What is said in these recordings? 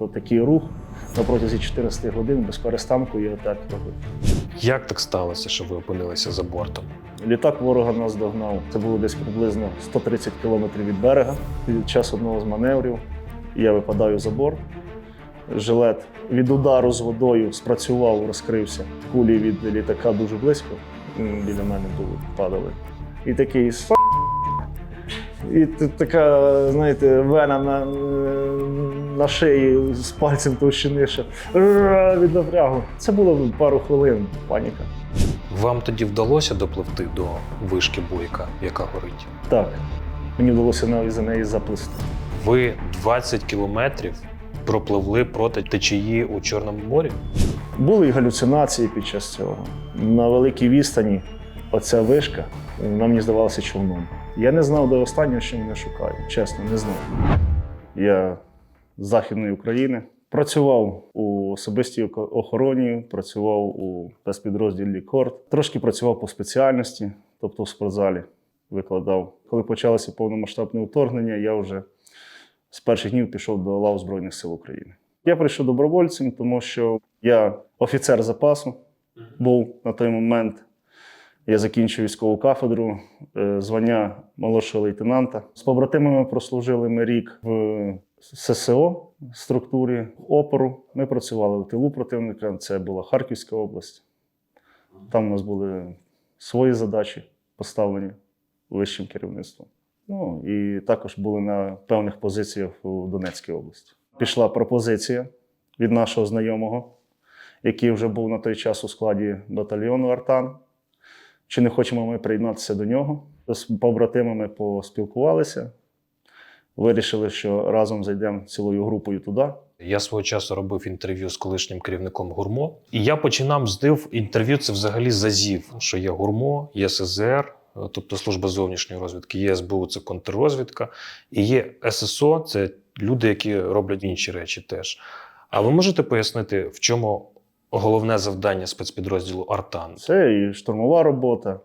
То такий рух на протязі 14 годин без перестанку і отак робив. Як так сталося, що ви опинилися за бортом? Літак ворога нас догнав. Це було десь приблизно 130 кілометрів від берега. Під час одного з маневрів я випадаю за борт. Жилет від удару з водою спрацював, розкрився. Кулі від літака дуже близько біля мене були, падали. І такий І така, знаєте, вена на, на шиї з пальцем товщини, від напрягу. Це було пару хвилин, паніка. Вам тоді вдалося допливти до вишки Бойка, яка горить? Так, мені вдалося навіть за неї заплисти. Ви 20 кілометрів пропливли проти течії у Чорному морі? Були і галюцинації під час цього. На великій відстані оця вишка вона мені здавалася човном. Я не знав до останнього, що мене шукають. Чесно, не знав. Я Західної України. Працював у особистій охороні, працював у спецпідрозділі Корт. Трошки працював по спеціальності, тобто в спортзалі викладав. Коли почалося повномасштабне вторгнення, я вже з перших днів пішов до лав Збройних сил України. Я прийшов добровольцем, тому що я офіцер запасу був на той момент. Я закінчив військову кафедру, е, звання молодшого лейтенанта. З побратимами прослужили ми рік в ССО структурі опору. Ми працювали в тилу противника. Це була Харківська область. Там у нас були свої задачі поставлені вищим керівництвом. Ну і також були на певних позиціях у Донецькій області. Пішла пропозиція від нашого знайомого, який вже був на той час у складі батальйону Артан. Чи не хочемо ми приєднатися до нього? З побратимами поспілкувалися, вирішили, що разом зайдемо цілою групою туди. Я свого часу робив інтерв'ю з колишнім керівником гурмо, і я починав з див інтерв'ю. Це взагалі зазів, що є гурмо, є СЗР, е, тобто служба зовнішньої розвідки, є СБУ, це контррозвідка, і є ССО, це люди, які роблять інші речі теж. А ви можете пояснити, в чому головне завдання спецпідрозділу Артан? Це і штурмова робота,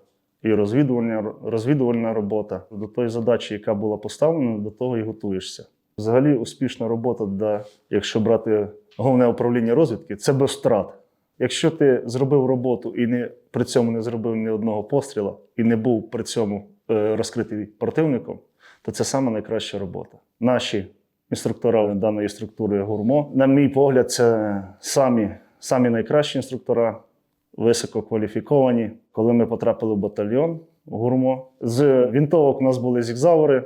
і розвідувальна, розвідувальна робота. До тої задачі, яка була поставлена, до того і готуєшся. Взагалі, успішна робота, де, якщо брати головне управління розвідки, це без втрат. Якщо ти зробив роботу і не, при цьому не зробив ні одного постріла, і не був при цьому е, розкритий противником, то це саме найкраща робота. Наші інструктора даної структури гурмо, на мій погляд, це самі, самі найкращі інструктора, висококваліфіковані. Коли ми потрапили в батальйон гурмо, з вінтовок у нас були зігзавори,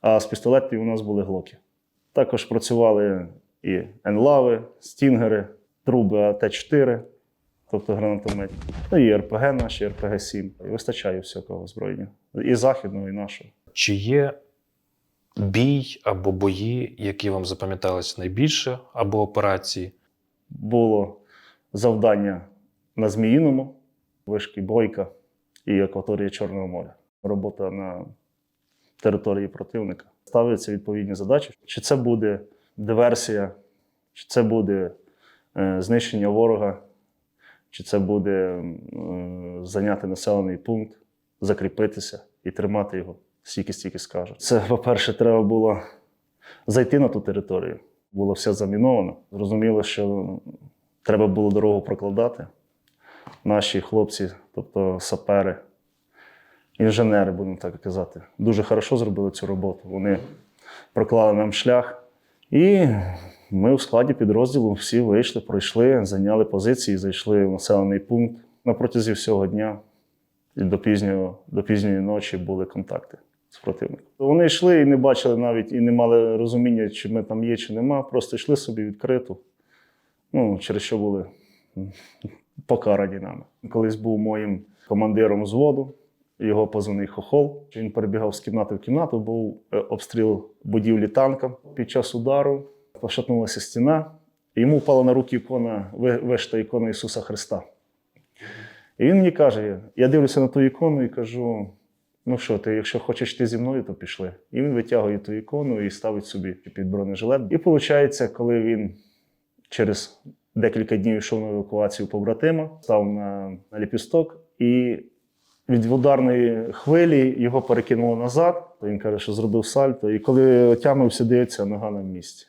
а з пістолетів у нас були глоки. Також працювали і енлави, стінгери, труби АТ-4, тобто гранатомети. Ну і РПГ наші, РПГ-7. І вистачає всякого озброєння. І західного, і нашого. Чи є бій або бої, які вам запам'яталися найбільше, або операції? Було завдання на Зміїному, вишки Бойка і акваторії Чорного моря. Робота на території противника. Ставляться відповідні задачі. Чи це буде диверсія, чи це буде е, знищення ворога, чи це буде е, зайняти населений пункт, закріпитися і тримати його стільки-стільки скажуть. Це, по-перше, треба було зайти на ту територію. Було все заміновано. Зрозуміло, що треба було дорогу прокладати. Наші хлопці, тобто сапери, інженери, будемо так казати, дуже хорошо зробили цю роботу. Вони проклали нам шлях. І ми в складі підрозділу всі вийшли, пройшли, зайняли позиції, зайшли в населений пункт. На протязі всього дня і до, пізнього, до пізньої ночі були контакти з противником. Вони йшли і не бачили навіть, і не мали розуміння, чи ми там є, чи нема. Просто йшли собі відкрито, ну, через що були покарані нами. Колись був моїм командиром взводу, його позивний хохол. Він перебігав з кімнати в кімнату, був е, обстріл будівлі танком. Під час удару пошатнулася стіна, і йому впала на руки ікона, вишита ікона Ісуса Христа. І він мені каже: я дивлюся на ту ікону і кажу: ну що, ти, якщо хочеш йти зі мною, то пішли. І він витягує ту ікону і ставить собі під бронежилет. І виходить, коли він через декілька днів йшов на евакуацію побратима, став на, на ліпісток, і від ударної хвилі його перекинуло назад. Він каже, що зробив сальто. І коли отямився, дивиться, нога на місці.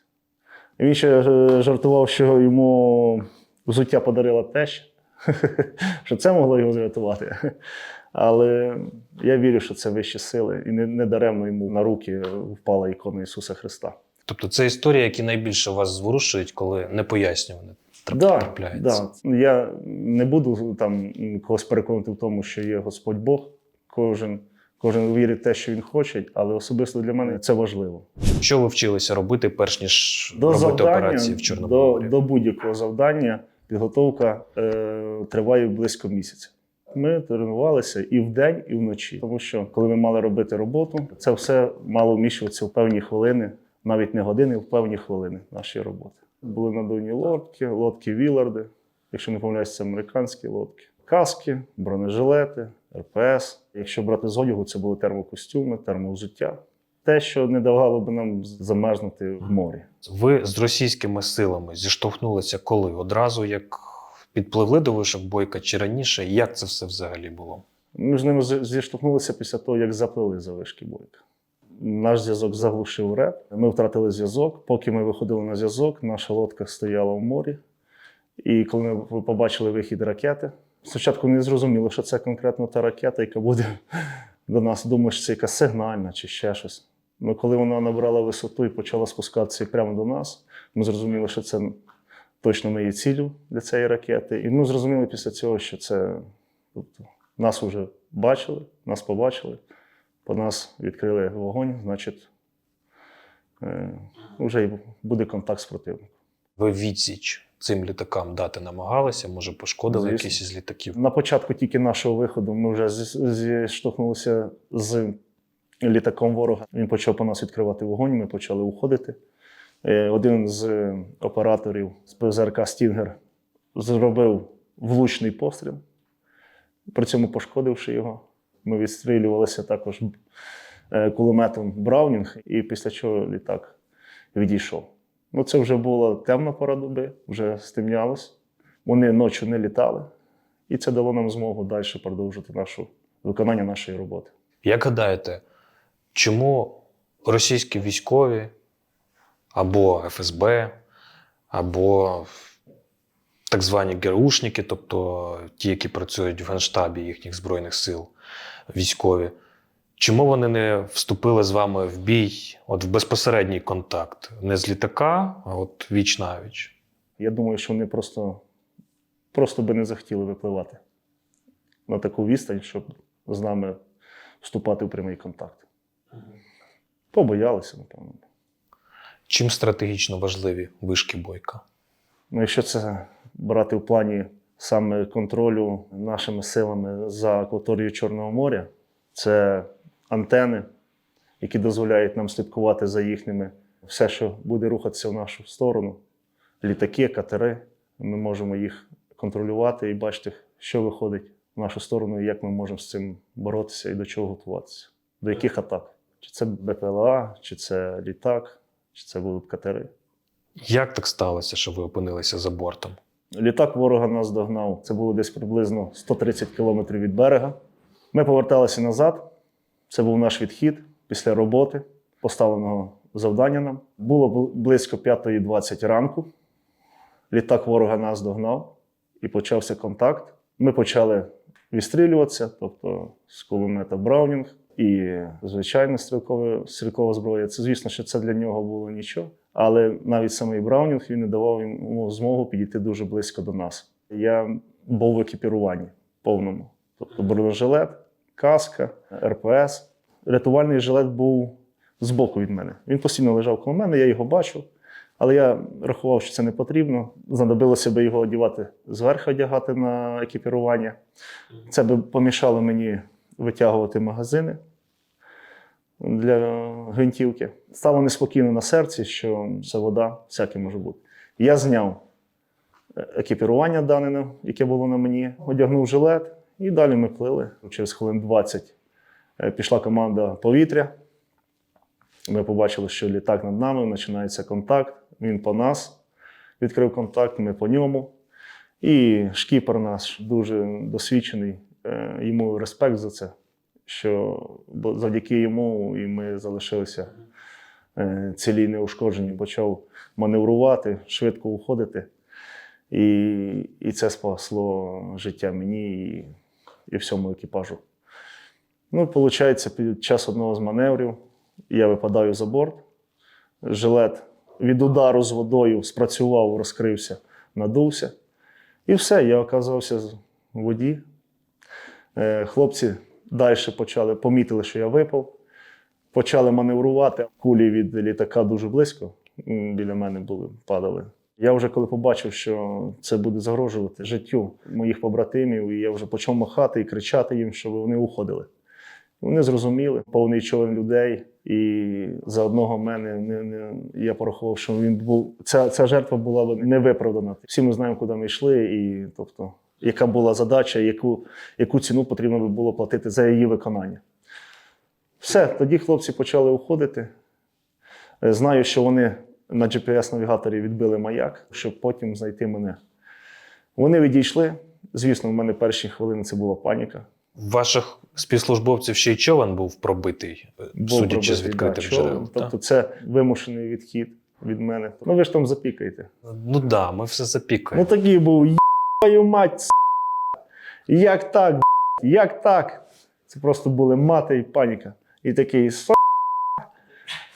І він ще е, жартував, що йому взуття подарила теща, що це могло його зрятувати. Але я вірю, що це вищі сили, і не, даремно йому на руки впала ікона Ісуса Христа. Тобто це історія, які найбільше вас зворушують, коли не пояснювані Да, трапляється. да. Я не буду там когось переконувати в тому, що є Господь Бог. Кожен, кожен вірить в те, що він хоче, але особисто для мене це важливо. Що ви вчилися робити, перш ніж До робити завдання, операції в Чорному до, до будь-якого завдання підготовка е, триває близько місяця. Ми тренувалися і вдень, і вночі. Тому що коли ми мали робити роботу, це все мало вміщуватися в певні хвилини, навіть не години, в певні хвилини нашої роботи. Були надувні лодки, лодки Віларди, якщо не помиляюсь, це американські лодки, каски, бронежилети, РПС. Якщо брати з одягу, це були термокостюми, термовзуття. Те, що не давало б нам замерзнути в морі. Ви з російськими силами зіштовхнулися коли? Одразу як підпливли до вишок бойка чи раніше? Як це все взагалі було? Ми з ними зіштовхнулися після того, як заплили за вишки бойка. Наш зв'язок заглушив реп. Ми втратили зв'язок. Поки ми виходили на зв'язок, наша лодка стояла в морі. І коли ми побачили вихід ракети, спочатку не зрозуміло, що це конкретно та ракета, яка буде до нас. Думаєш, що це якась сигнальна чи ще щось. Ну, коли вона набрала висоту і почала спускатися прямо до нас, ми зрозуміли, що це точно ми є ціллю для цієї ракети. І ми зрозуміли після цього, що це тобто, нас вже бачили, нас побачили, по нас відкрили вогонь, значить, е, вже й буде контакт з противником. Ви відсіч цим літакам дати намагалися? Може, пошкодили Звісно. якісь із літаків? На початку тільки нашого виходу ми вже зіштовхнулися з літаком ворога. Він почав по нас відкривати вогонь, ми почали уходити. Е, Один з операторів з ПЗРК Стінгер зробив влучний постріл, при цьому пошкодивши його. Ми відстрілювалися також е, кулеметом Браунінг, і після чого літак відійшов. Ну, це вже була темна пора доби, вже стемнялось. Вони ночі не літали. І це дало нам змогу далі продовжити нашу виконання нашої роботи. Як гадаєте, чому російські військові або ФСБ, або так звані ГРУшники, тобто ті, які працюють в Генштабі їхніх Збройних сил, військові, чому вони не вступили з вами в бій, от в безпосередній контакт, не з літака, а от віч навіч? Я думаю, що вони просто, просто би не захотіли випливати на таку відстань, щоб з нами вступати в прямий контакт. Побоялися, напевно. Чим стратегічно важливі вишки бойка? Ну, якщо це брати в плані саме контролю нашими силами за акваторією Чорного моря, це антени, які дозволяють нам слідкувати за їхніми все, що буде рухатися в нашу сторону. Літаки, катери. Ми можемо їх контролювати і бачити, що виходить в нашу сторону, і як ми можемо з цим боротися і до чого готуватися. До яких атак? Чи це БПЛА, чи це літак, чи це будуть катери. Як так сталося, що ви опинилися за бортом? Літак ворога нас догнав. Це було десь приблизно 130 кілометрів від берега. Ми поверталися назад. Це був наш відхід після роботи, поставленого завдання нам. Було бл- близько 5.20 ранку. Літак ворога нас догнав і почався контакт. Ми почали відстрілюватися, тобто з кулемета Браунінг і звичайна стрілкова, стрілкова зброя. Це, звісно, що це для нього було нічого. Але навіть самий Браунінг він не давав йому змогу підійти дуже близько до нас. Я був в екіпіруванні повному. Тобто бронежилет, каска, РПС. Рятувальний жилет був збоку від мене. Він постійно лежав коло мене, я його бачив. Але я рахував, що це не потрібно. Знадобилося би його одягати зверху, одягати на екіпірування. Це би помішало мені витягувати магазини для гвинтівки. Стало неспокійно на серці, що це вода, всяке може бути. Я зняв е, екіпірування дане, яке було на мені, одягнув жилет, і далі ми плили. Через хвилин 20 е, пішла команда повітря. Ми побачили, що літак над нами, починається контакт. Він по нас відкрив контакт, ми по ньому. І шкіпер наш дуже досвідчений. е, Йому респект за це, що завдяки йому і ми залишилися е, цілі неушкоджені, почав маневрувати, швидко уходити. І, і це спасло життя мені і, і всьому екіпажу. Ну, виходить, під час одного з маневрів я випадаю за борт. Жилет від удару з водою спрацював, розкрився, надувся. І все, я оказався в воді. Е, Хлопці далі почали, помітили, що я випав, почали маневрувати. Кулі від літака дуже близько біля мене були, падали. Я вже коли побачив, що це буде загрожувати життю моїх побратимів, і я вже почав махати і кричати їм, щоб вони уходили. Вони зрозуміли, повний човен людей, і за одного мене не, не, я порахував, що він був. Ця, ця жертва була не виправдана. Всі ми знаємо, куди ми йшли, і тобто, яка була задача, яку, яку ціну потрібно було платити за її виконання. Все, тоді хлопці почали уходити. Е, Знаю, що вони на GPS-навігаторі відбили маяк, щоб потім знайти мене. Вони відійшли. Звісно, в мене перші хвилини це була паніка. Ваших співслужбовців ще й човен був пробитий, е, Був судячи з пробитий, відкритих да, джерел. Тобто це вимушений відхід від мене. Ну ви ж там запікаєте. Ну так, да, ми все запікаємо. Ну такий був «Єбаю мать, с***. як так, як так? Це просто були мати і паніка. І такий «С***».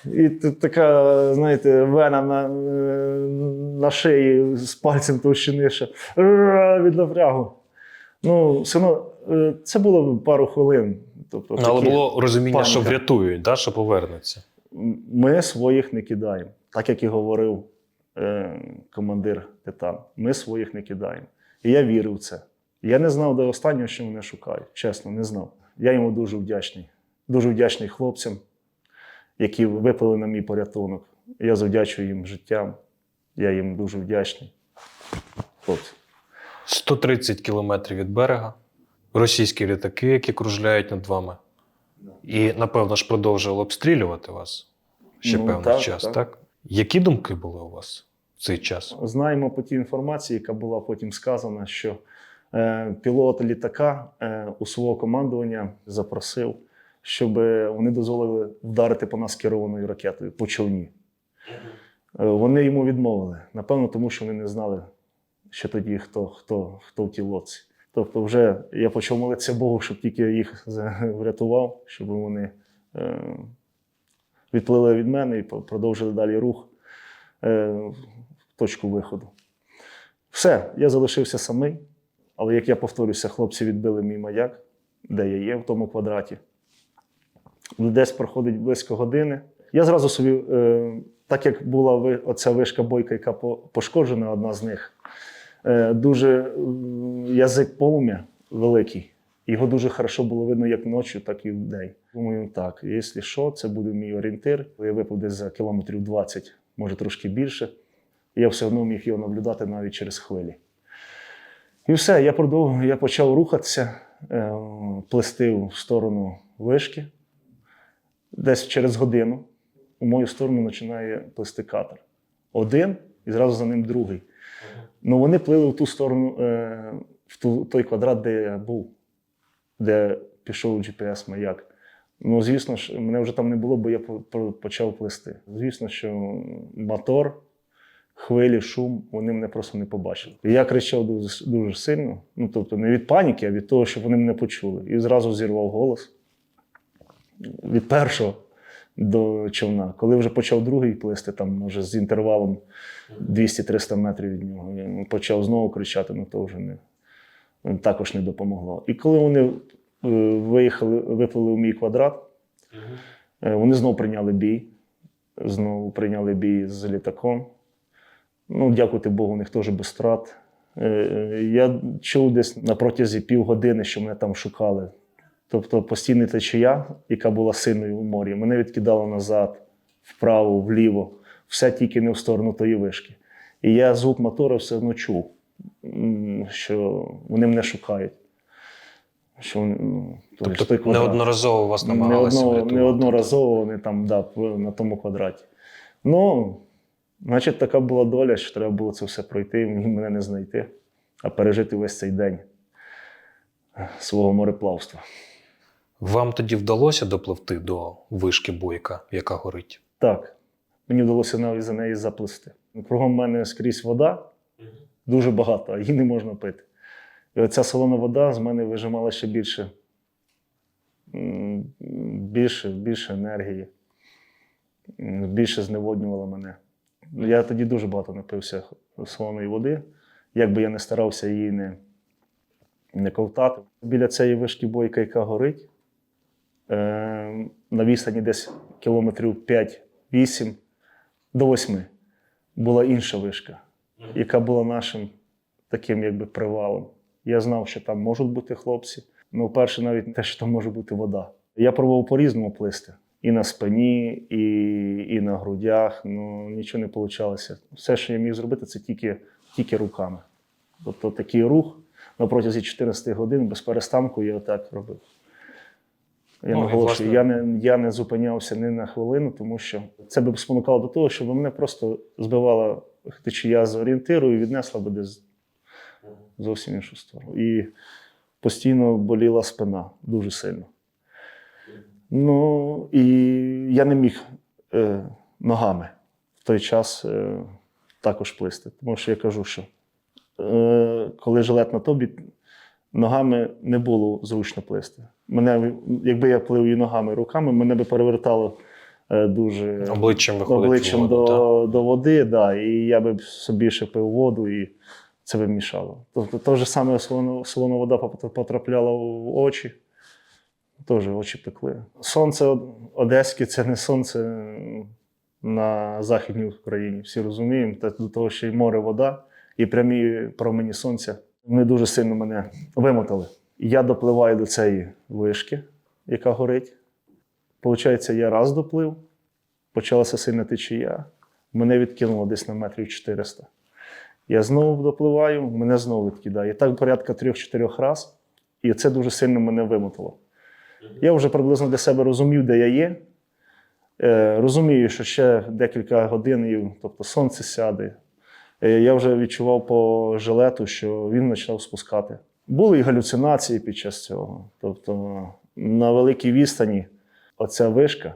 І така, знаєте, вена на, е, на шиї з пальцем товщини ще від напрягу. Ну, все одно, е, це було пару хвилин. Тобто, Ну, але було розуміння, що врятують, да, що повернуться. Ми своїх не кидаємо, так як і говорив е, командир Титан. Ми своїх не кидаємо. І я вірив в це. Я не знав до останнього, що мене шукають. Чесно, не знав. Я йому дуже вдячний. Дуже вдячний хлопцям, які випали на мій порятунок. Я завдячую їм життям. Я їм дуже вдячний. Хлопці. 130 кілометрів від берега, російські літаки, які кружляють над вами. І, напевно ж, продовжували обстрілювати вас ще Ну, певний так, час, так. так. Які думки були у вас цей час? Знаємо по тій інформації, яка була потім сказана, що е, пілот літака е, у свого командування запросив, щоб вони дозволили вдарити по нас керованою ракетою по човні. Е, вони йому відмовили. Напевно, тому що вони не знали, що тоді хто, хто, хто в тій лодці. Тобто, вже я почав молитися Богу, щоб тільки їх врятував, щоб вони е, відплили від мене і продовжили далі рух е, точку виходу. Все, я залишився самий, але як я повторюся, хлопці відбили мій маяк, де я є в тому квадраті. Десь проходить близько години. Я зразу собі, е, так як була оця вишка бойка, яка по- пошкоджена, одна з них, е, дуже язик полум'я великий. Його дуже хорошо було видно як ночі, так і вдень. Думаю, так, якщо що, це буде мій орієнтир. Я випав десь за кілометрів 20, може трошки більше. Я все одно міг його наблюдати навіть через хвилі. І все, я продовжував, я почав рухатися, е, плести в сторону вишки. Десь через годину у мою сторону починає плисти катер. Один і зразу за ним другий. Ну вони плили в ту сторону, е, в той квадрат, де я був, де пішов GPS-маяк. Ну, звісно ж, мене вже там не було, бо я по- по- почав плисти. Звісно, що мотор, хвилі, шум, вони мене просто не побачили. І я кричав дуже, дуже сильно. Ну, тобто, не від паніки, а від того, щоб вони мене почули. І зразу зірвав голос від першого до човна. Коли вже почав другий плисти, там, може, з інтервалом 200-300 метрів від нього, я почав знову кричати, ну то вже не, також не допомогло. І коли вони е, виїхали, виплили в мій квадрат, е, вони знову прийняли бій. Знову прийняли бій з літаком. Ну, дякувати Богу, у них теж без втрат. Е, е, Я чув десь на протязі півгодини, що мене там шукали. Тобто постійна течія, яка була сильною у морі, мене відкидало назад, вправо, вліво, все тільки не в сторону тої вишки. І я звук мотора все одно чув, що вони мене шукають. Що вони, ну, тобто Тобто той квадрат. неодноразово вас намагалися Неодно- неодноразово вони там да, на тому квадраті. Ну, значить, така була доля, що треба було це все пройти і мене не знайти, а пережити весь цей день свого мореплавства. Вам тоді вдалося допливти до вишки бойка, яка горить? Так, Мені вдалося навіть за неї заплисти. Кругом мене скрізь вода, дуже багато, а її не можна пити. І оця солона вода з мене вижимала ще більше, більше, більше енергії, більше зневоднювала мене. Я тоді дуже багато напився солоної води, як би я не старався її не, не ковтати. Біля цієї вишки бойка, яка горить, е, на відстані десь кілометрів 5-8 до 8 була інша вишка, яка була нашим таким якби привалом. Я знав, що там можуть бути хлопці. Ну, перше, навіть те, що там може бути вода. Я пробував по-різному плисти. І на спині, і, і на грудях. Ну нічого не вийшло. Все, що я міг зробити, це тільки, тільки руками. Тобто такий рух на протязі 14 годин без перестанку я отак робив. Я Ну, наголошую, я, не, я не зупинявся ні на хвилину, тому що це б спонукало до того, щоб мене просто збивала течія з орієнтиру і віднесла би десь зовсім іншу сторону. І постійно боліла спина дуже сильно. Ну, і я не міг е, ногами в той час е, також плисти. Тому що я кажу, що е, коли жилет на тобі, ногами не було зручно плисти. Мене, якби я плив і ногами, і руками, мене би перевертало е, дуже Обличчям обличчям воду, до, до води, да, і я би собі ще пив воду, і це би мішало. Тобто, то ж саме солона вода потрапляла в очі, теж очі пекли. Сонце одеське це не сонце на Західній Україні. Всі розуміємо. Та до того, що й море вода, і прямі промені сонця. Вони дуже сильно мене вимотали. Я допливаю до цієї вишки, яка горить. Получається, я раз доплив, почалася сильна течія. Мене відкинуло десь на метрів 400. Я знову допливаю, мене знову відкидає. І так порядка трьох-чотирьох раз. І це дуже сильно мене вимотало. Я вже приблизно для себе розумів, де я є. Е, розумію, що ще декілька годин, тобто сонце сяде. Е, я вже відчував по жилету, що він почав спускати. Були і галюцинації під час цього. Тобто на великій відстані оця вишка,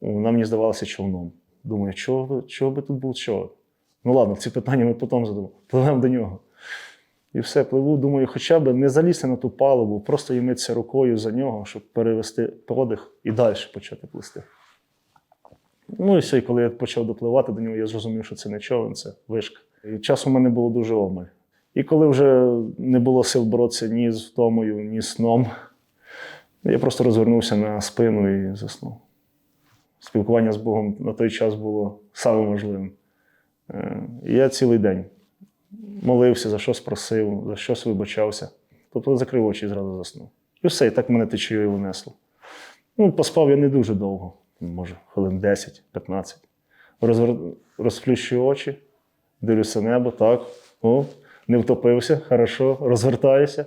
вона мені здавалася човном. Думаю, чого, чого би тут був човен? Ну ладно, ці питання ми потім задамо. Пливемо до нього. І все, пливу, думаю, хоча б не залізти на ту палубу, просто їмитися рукою за нього, щоб перевести подих і далі почати плисти. Ну і все, і коли я почав допливати до нього, я зрозумів, що це не човен, це вишка. І часу в мене було дуже обмаль. І коли вже не було сил боротися ні з втомою, ні з сном, я просто розвернувся на спину і заснув. Спілкування з Богом на той час було самим важливим. Е, І я цілий день молився, за щось просив, за щось вибачався. Тобто закрив очі і зразу заснув. І все, і так мене течією винесло. Ну, поспав я не дуже довго, може, хвилин 10-15. Розвер... Розплющую очі, дивлюся небо, так. О, не втопився, хорошо, розвертаюся,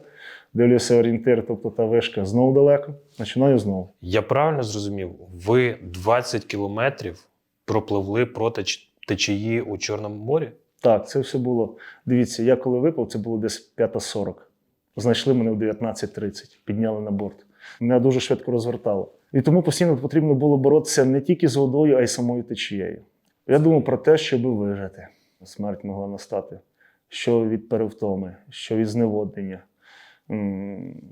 дивлюся орієнтир, тобто та вишка знову далеко, починаю знову. Я правильно зрозумів, ви 20 кілометрів пропливли проти течії у Чорному морі? Так, це все було. Дивіться, я коли випав, це було десь 5.40. Знайшли мене в 19.30, підняли на борт. Мене дуже швидко розвертало. І тому постійно потрібно було боротися не тільки з водою, а й самою течією. Я думав про те, щоб вижити. Смерть могла настати. Що від перевтоми, що від зневоднення.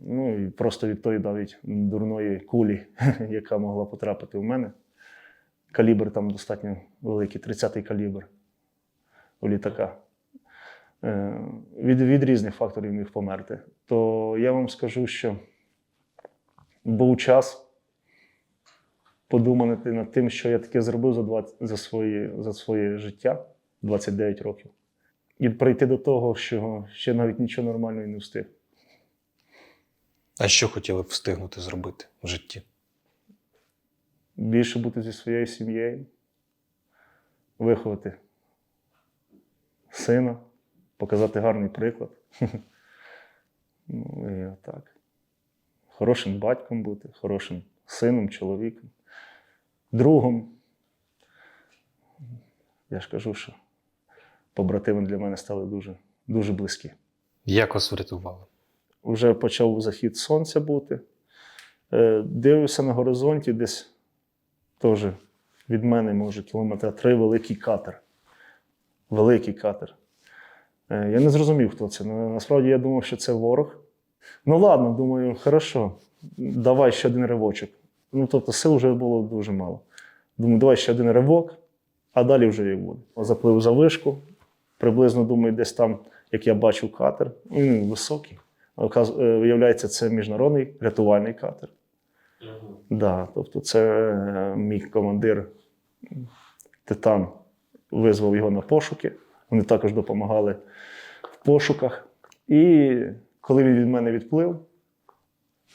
Ну і просто від тої навіть дурної кулі, яка могла потрапити в мене. Калібр там достатньо великий, 30-й калібр у літака. Е, Від, від різних факторів міг померти. То я вам скажу, що був час подумати над тим, що я таке зробив за, 20, за, своє, за своє життя 29 років. І прийти до того, що ще навіть нічого нормального не встиг. А що хотіли б встигнути зробити в житті? Більше бути зі своєю сім'єю, виховати сина, показати гарний приклад. Ну і отак. Хорошим батьком бути, хорошим сином, чоловіком, другом. Я ж кажу, що побратими для мене стали дуже, дуже близькі. Як вас врятували? Вже почав захід сонця бути. Е, Дивився на горизонті десь теж від мене, може, кілометра три великий катер. Великий катер. Е, Я не зрозумів, хто це. Насправді я думав, що це ворог. Ну ладно, думаю, хорошо, давай ще один ривочок. Ну, тобто сил вже було дуже мало. Думаю, давай ще один ривок, а далі вже як буде. Заплив за вишку, приблизно думаю, десь там, як я бачив катер, він високий. Е, Виявляється, це міжнародний рятувальний катер. Да, тобто це е, мій командир Титан визвав його на пошуки. Вони також допомагали в пошуках. І коли він від мене відплив,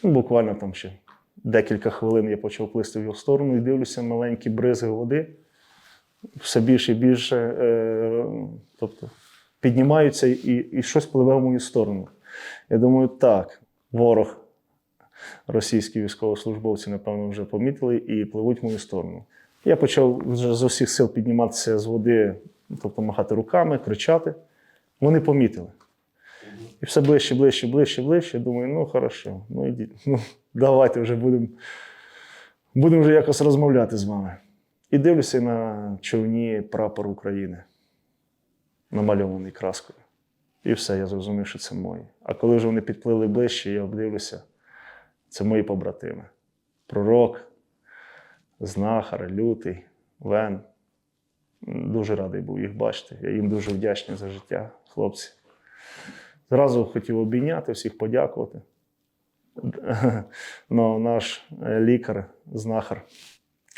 буквально там ще декілька хвилин я почав плисти в його сторону і дивлюся маленькі бризги води. Все більше і більше, е, тобто піднімаються і, і щось пливе в мою сторону. Я думаю, так, ворог російські військовослужбовці, напевно, вже помітили і пливуть в мою сторону. Я почав вже з усіх сил підніматися з води, тобто махати руками, кричати. Вони помітили. І все ближче, ближче, ближче, ближче. Думаю, ну хорошо, ну ідіть, ну давайте вже будемо будемо вже якось розмовляти з вами. І дивлюся на човні прапор України, намальований краскою. І все, я зрозумів, що це мої. А коли вже вони підплили ближче, я обдивлюся, це мої побратими. Пророк, знахар, лютий, Вен. Дуже радий був їх бачити. Я їм дуже вдячний за життя, хлопці. Зразу хотів обійняти, всіх подякувати. Но наш е, лікар, знахар,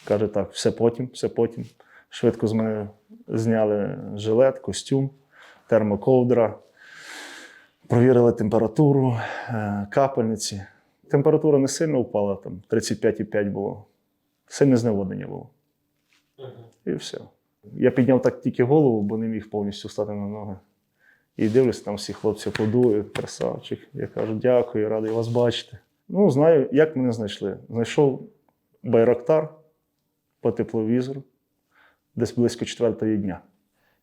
каже так: все потім, все потім. Швидко з мене зняли жилет, костюм, термоковдра, провірили температуру, е, капельниці. Температура не сильно впала, там 35,5 було. Сильне зневоднення було. І все. Я підняв так тільки голову, бо не міг повністю стати на ноги. І дивлюся, там всі хлопці подують, красавчик. Я кажу, дякую, радий вас бачити. Ну, знаю, як мене знайшли. Знайшов Байрактар по тепловізору десь близько четвертої дня.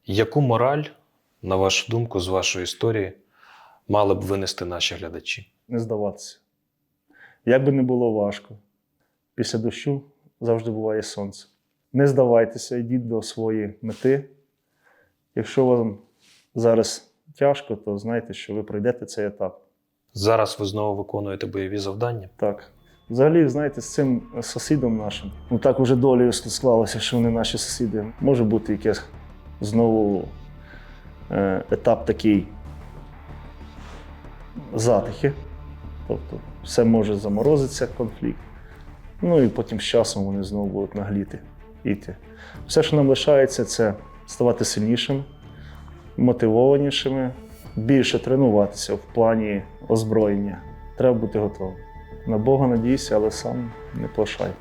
Яку мораль, на вашу думку, з вашої історії мали б винести наші глядачі? Не здаватися. Як би не було важко, після дощу завжди буває сонце. Не здавайтеся, йдіть до своєї мети. Якщо вам зараз тяжко, то знайте, що ви пройдете цей етап. Зараз ви знову виконуєте бойові завдання. Так. Взагалі, знаєте, з цим сусідом нашим, ну так уже долею склалося, що вони наші сусіди. Може бути якийсь знову е, етап такий затихи. Тобто все може заморозитися, конфлікт. Ну і потім з часом вони знову будуть нагліти іти. Все, що нам лишається, це ставати сильнішим, мотивованішими, більше тренуватися в плані озброєння. Треба бути готовим. На Бога надійся, але сам не плашай.